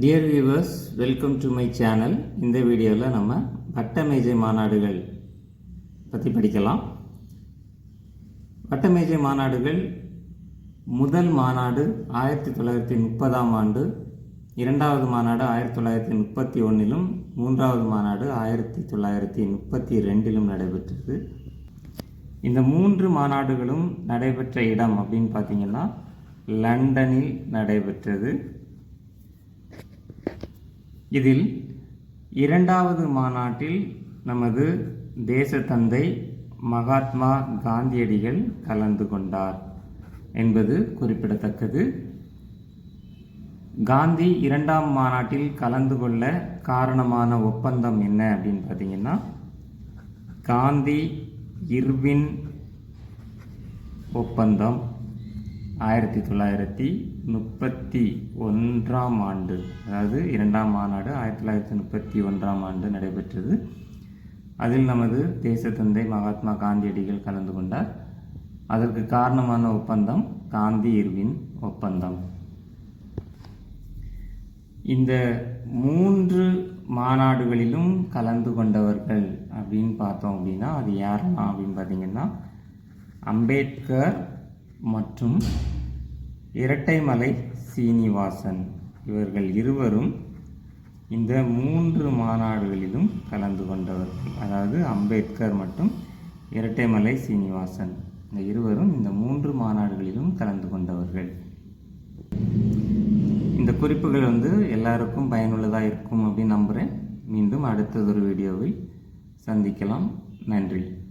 Dear viewers welcome to my channel இந்த வீடியோவில் நம்ம வட்டமேஜை மாநாடுகள் பற்றி படிக்கலாம். வட்டமேஜை மாநாடுகள் முதல் மாநாடு ஆயிரத்தி தொள்ளாயிரத்தி முப்பதாம் ஆண்டு இரண்டாவது மாநாடு ஆயிரத்தி தொள்ளாயிரத்தி முப்பத்தி ஒன்றிலும் மூன்றாவது மாநாடு ஆயிரத்தி தொள்ளாயிரத்தி முப்பத்தி ரெண்டிலும் நடைபெற்றது. இந்த மூன்று மாநாடுகளும் நடைபெற்ற இடம் அப்படின்னு பார்த்தீங்கன்னா லண்டனில் நடைபெற்றது. இதில் இரண்டாவது மாநாட்டில் நமது தேசத்தந்தை மகாத்மா காந்தியடிகள் கலந்து கொண்டார் என்பது குறிப்பிடத்தக்கது. காந்தி இரண்டாம் மாநாட்டில் கலந்து கொள்ள காரணமான ஒப்பந்தம் என்ன அப்படின்னு பார்த்தீங்கன்னா காந்தி இர்வின் ஒப்பந்தம். ஆயிரத்தி தொள்ளாயிரத்தி முப்பத்தி ஒன்றாம் ஆண்டு அதாவது இரண்டாம் மாநாடு ஆயிரத்தி தொள்ளாயிரத்தி முப்பத்தி ஒன்றாம் ஆண்டு நடைபெற்றது. அதில் நமது தேசத்தந்தை மகாத்மா காந்தியடிகள் கலந்து கொண்டார். அதற்கு காரணமான ஒப்பந்தம் காந்தி இர்வின் ஒப்பந்தம். இந்த மூன்று மாநாடுகளிலும் கலந்து கொண்டவர்கள் அப்படின்னு பார்த்தோம் அப்படின்னா அது யாரெல்லாம் அப்படின்னு பார்த்தீங்கன்னா அம்பேத்கர் மற்றும் இரட்டைமலை சீனிவாசன். இவர்கள் இருவரும் இந்த மூன்று மாநாடுகளிலும் கலந்து கொண்டவர்கள். அதாவது அம்பேத்கர் மற்றும் இரட்டைமலை சீனிவாசன். இந்த இருவரும் இந்த மூன்று மாநாடுகளிலும் கலந்து கொண்டவர்கள். இந்த குறிப்புகள் வந்து எல்லாருக்கும் பயனுள்ளதாக இருக்கும் அப்படின்னு நம்புகிறேன் மீண்டும் அடுத்ததொரு வீடியோவில் சந்திக்கலாம். நன்றி.